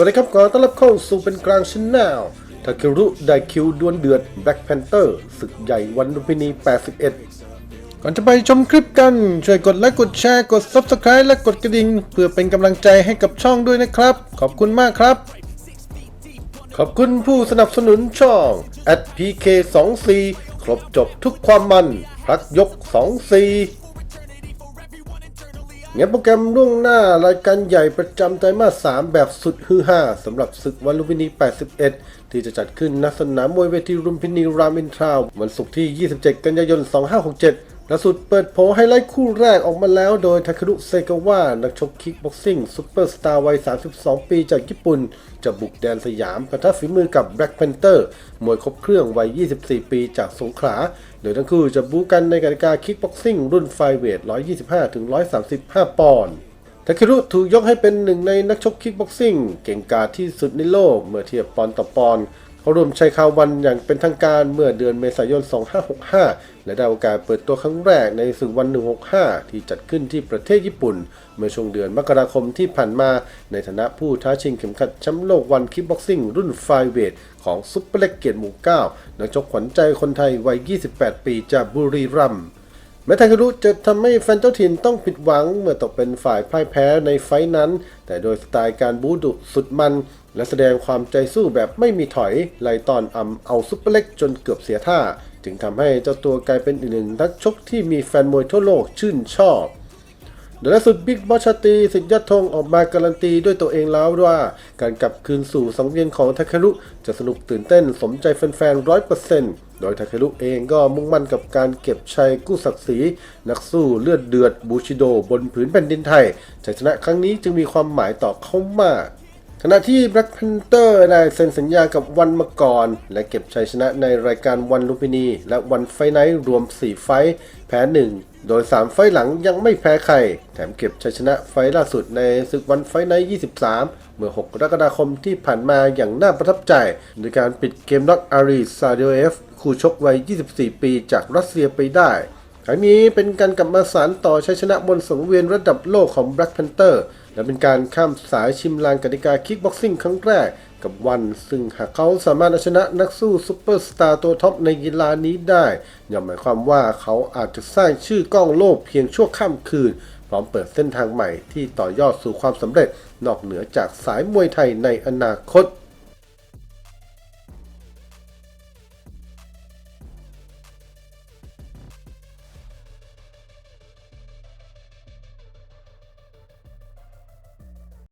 วัสดีครับขอต้อนรับเข้าสู่เป็นกลางชแนลทาเครุได้คิวดวลเดือด Black Panther ศึกใหญ่วันลุมพินี 81 ก่อนจะไปชมคลิปกัน ช่วยกดไลค์กดแชร์กด Subscribe และกดกระดิ่ง เพื่อเป็นกำลังใจให้กับช่องด้วยนะครับ ขอบคุณมากครับ ขอบคุณผู้สนับสนุนช่อง @pk24 ครบจบทุกความมันพักยก24 งี้โปรแกรมล่วงหน้ารายการใหญ่ประจำไตรมาส 3 แบบสุดฮือฮาสำหรับศึกวันลุมพินี 81 ที่จะจัดขึ้นณสนามมวยเวทีลุมพินีรามอินทราวันศุกร์ที่ 27 กันยายน 2567 ล่าสุดเปิดโผไฮไลท์คู่แรกออกมาแล้วโดยทาเครุเซกาวะนักชกคิกบ็อกซิ่งซูเปอร์สตาร์วัย 32 ปีจากญี่ปุ่น จะบุกแดนสยามปะทะฝีมือกับแบล็กแพนเตอร์มวยครบเครื่องวัย 24 ปีจากสงขลา โดยทั้งคู่จะบู๊กันในกติกาคิกบ็อกซิ่งรุ่นไฟเวท 125-135 ปอนด์ทาเครุถูกยกให้เป็นหนึ่งในนักชกคิกบ็อกซิ่งเก่งกาจที่สุดในโลก เมื่อเทียบปอนด์ต่อปอนด์ เขารวมชัยคาวันอย่างเป็นทางการเมื่อเดือนเมษายน 2565 และได้โอกาสเปิดตัวครั้งแรกในศึกวัน 165 ที่จัดขึ้นที่ประเทศญี่ปุ่น เมื่อช่วงเดือนมกราคมที่ผ่านมา ในฐานะผู้ท้าชิงเข็มขัดแชมป์โลกวันคิกบ็อกซิ่งรุ่นไฟเวทของซุปเปอร์เล็กเกียรติหมู่ 9 นักชกขวัญใจคนไทยวัย 28 ปีจากบุรีรัมย์แม้ทาเครุจะทำให้แฟนเจ้าถิ่นต้องผิดหวังเมื่อตกเป็นฝ่ายพ่ายแพ้ในไฟนั้น แต่โดยสไตล์การบูดุสุดมัน และแสดงความใจสู้แบบไม่มีถอยไล่ตอนอำเอาซุปเปอร์เล็กจนเกือบเสียท่า จึงทำให้เจ้าตัวกลายเป็นอีกหนึ่งนักชกที่มีแฟนมวยทั่วโลกชื่นชอบโดยล่าสุดบิ๊กบอสชาตีสิทธิ์ยอดธงออกมาการันตีด้วยตัวเองแล้วว่า การกลับคืนสู่สังเวียนของทาเครุจะสนุกตื่นเต้นสมใจแฟนๆร้อยเปอร์เซ็นต์โดยทาเครุเองก็มุ่งมั่นกับการเก็บชัยกู้ศักดิ์ศรีนักสู้เลือดเดือดบูชิโดบนผืนแผ่นดินไทยชัยชนะครั้งนี้จึงมีความหมายต่อเขามาก ขณะที่ Black Panther ได้เซ็นสัญญากับวันมาก่อน และเก็บชัยชนะในรายการวันลุมพินี และวันไฟไนท์รวม 4 ไฟท์แพ้ 1 โดย 3 ไฟหลังยังไม่แพ้ใคร แถมเก็บชัยชนะไฟล่าสุดในศึกวันไฟไนท์23 เมื่อ 6 กรกฎาคมที่ผ่านมาอย่างน่าประทับใจ โดยการปิดเกมน็อกอารีซาเดเอฟคู่ชกวัย 24 ปีจากรัสเซียไปได้ ครั้งนี้เป็นการกลับมาสานต่อชัยชนะบนสังเวียนระดับโลกของ Black Panther และเป็นการข้ามสายชิมลางกติกาคิกบ็อกซิ่งครั้งแรกกับวัน ซึ่งหากเขาสามารถเอาชนะนักสู้ซูเปอร์สตาร์ตัวท็อปในกีฬานี้ได้ย่อมหมายความว่าเขาอาจจะสร้างชื่อก้องโลกเพียงชั่วข้ามคืน พร้อมเปิดเส้นทางใหม่ที่ต่อยอดสู่ความสำเร็จนอกเหนือจากสายมวยไทยในอนาคต